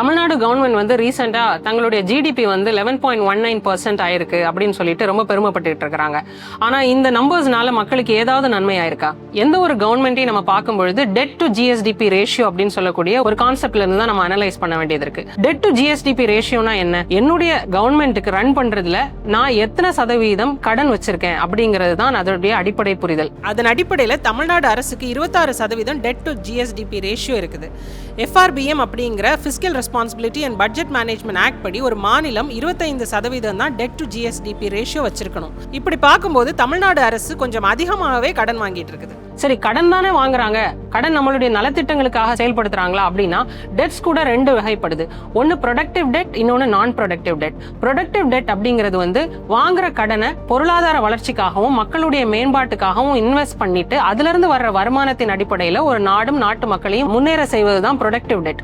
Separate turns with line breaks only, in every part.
Tamil Nadu government வந்து ரீசெண்டாக தங்களுடைய ஜிடிபி வந்து eleven point one nine percent ஆயிருக்கு அப்படின்னு சொல்லிட்டு ரொம்ப பெருமைப்பட்டுட்டு இருக்காங்க ஆனால் இந்த நம்பர்ஸ்னால மக்களுக்கு ஏதாவது நன்மை ஆயிருக்கா எந்த ஒரு கவர்மெண்ட்டையும் நம்ம பார்க்கும்பொழுது டெட் டு ஜிஎஸ்டிபி ரேஷியோ அப்படின்னு சொல்லக்கூடிய ஒரு கான்செப்ட்ல இருந்து தான் நம்ம அனலைஸ் பண்ண வேண்டியது இருக்கு. டெட் டு ஜிஎஸ்டிபி ரேஷியோனா என்ன? என்னுடைய கவர்மெண்ட்டுக்கு ரன் பண்றதுல நான் எத்தனை சதவீதம் கடன் வச்சிருக்கேன் அப்படிங்கிறது தான் அதோடைய அடிப்படை புரிதல்.
அதன் அடிப்படையில் தமிழ்நாடு அரசுக்கு இருபத்தாறு சதவீதம் டெட் டு ஜிஎஸ்டிபி ரேஷியோ இருக்குது. எஃப்ஆர்பிஎம் அப்படிங்கிற fiscal responsibility and budget management act படி ஒரு மாநிலம் இருபத்தைந்து சதவீதம் தான் டெட் டு ஜிஎஸ்டிபி ரேஷியோ வச்சிருக்கணும். இப்படி பார்க்கும்போது தமிழ்நாடு அரசு கொஞ்சம் அதிகமாகவே கடன் வாங்கிட்டு இருக்குது.
சரி கடன் தானே வாங்குறாங்க. கடன் நம்மளுடைய நலத்திட்டங்களுக்காக செயல்படுத்துறாங்களா அப்படின்னா டெட்ஸ் கூட ரெண்டு வகைப்படுது. ஒன்னு ப்ரொடக்டிவ் டெட் இன்னொன்னு நான் ப்ரொடக்டிவ் டெட் ப்ரொடக்டிவ் டெட் அப்படிங்கிறது வந்து வாங்குற கடனை பொருளாதார வளர்ச்சிக்காகவும் மக்களுடைய மேம்பாட்டுக்காகவும் இன்வெஸ்ட் பண்ணிட்டு அதுல இருந்து வர்ற வருமானத்தின் அடிப்படையில் ஒரு நாடும் நாட்டு மக்களையும் முன்னேற செய்வது தான் productive debt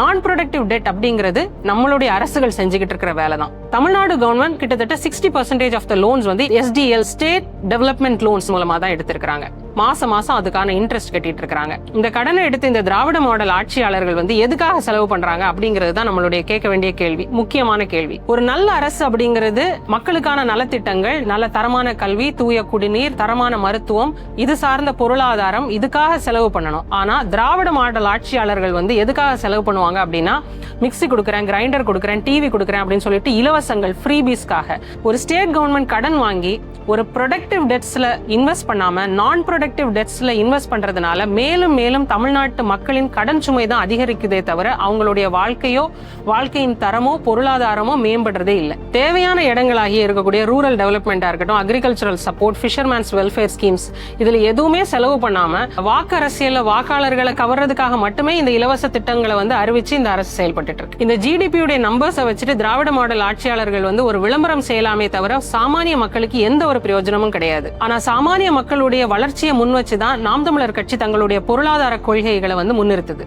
non productive debt அப்படிங்கிறது நம்மளுடைய அரசுகள் செஞ்சுக்கிட்டு இருக்கிற வேலை தான் தமிழ்நாடு கவர்மெண்ட் கிட்டத்தட்ட sixty percentage of the loans வந்து எஸ்டிஎல் ஸ்டேட் டெவலப்மெண்ட் லோன்ஸ் மூலமா தான் எடுத்திருக்கிறாங்க. மாசம் மாசம் அதுக்கான இன்ட்ரெஸ்ட் கட்டிட்டு இருக்காங்க இந்த கடனை எடுத்து இந்த திராவிட மாடல் ஆட்சியாளர்கள் வந்து எதுக்காக செலவு பண்றாங்க அப்படிங்கிறது தான் நம்மளுடைய கேட்க வேண்டிய கேள்வி முக்கியமான கேள்வி. ஒரு நல்ல அரசு அப்படிங்கிறது மக்களுக்கான நலத்திட்டங்கள் நல்ல தரமான கல்வி தூய குடிநீர் தரமான மருத்துவம் இது சார்ந்த பொருளாதாரம் இதுக்காக செலவு பண்ணணும். ஆனா திராவிட மாடல் ஆட்சியாளர்கள் வந்து எதுக்காக செலவு பண்ணுவாங்க அப்படின்னா மிக்சி கொடுக்குறேன் கிரைண்டர் கொடுக்குறேன் டிவி கொடுக்குறேன் அப்படின்னு சொல்லிட்டு இலவச இலவசங்கள் ஃப்ரீபீஸ்க்காக ஒரு ஸ்டேட் கவர்மெண்ட் கடன் வாங்கி ஒரு ப்ரொடக்டிவ் டெட்ஸ்ல இன்வெஸ்ட் பண்ணாம நான் ப்ரொடக்டிவ் டெட்ஸ்ல இன்வெஸ்ட் பண்றதுனால மேலும் மேலும் தமிழ்நாட்டு மக்களின் கடன் சுமை தான் அதிகரிக்குதே தவிர அவங்களுடைய வாழ்க்கையோ வாழ்க்கையின் தரமோ பொருளாதாரமோ மேம்படுறதே இல்லை. தேவையான இடங்களாகிய இருக்கக்கூடிய ரூரல் டெவலப்மெண்ட்டாக இருக்கட்டும் agricultural support fishermen's welfare schemes இதில் எதுவுமே செலவு பண்ணாம வாக்கு அரசியலில் வாக்காளர்களை கவர்றதுக்காக மட்டுமே இந்த இலவச திட்டங்களை வந்து அறிவிச்சு இந்த அரசு செயல்பட்டு இருக்கு. இந்த ஜிடிபியுடைய நம்பர்ஸை வச்சுட்டு திராவிட மாடல் ஆட்சியாளர்கள் வந்து ஒரு விளம்பரம் செய்யலாமே தவிர சாமானிய மக்களுக்கு எந்த ஒரு ஒரு பிரயோஜனமும் கிடையாது. ஆனா சாமானிய மக்களுடைய வளர்ச்சியை முன் வச்சுதான் நாம் தமிழர் கட்சி தங்களுடைய பொருளாதார கொள்கைகளை வந்து முன்னிறுத்துது.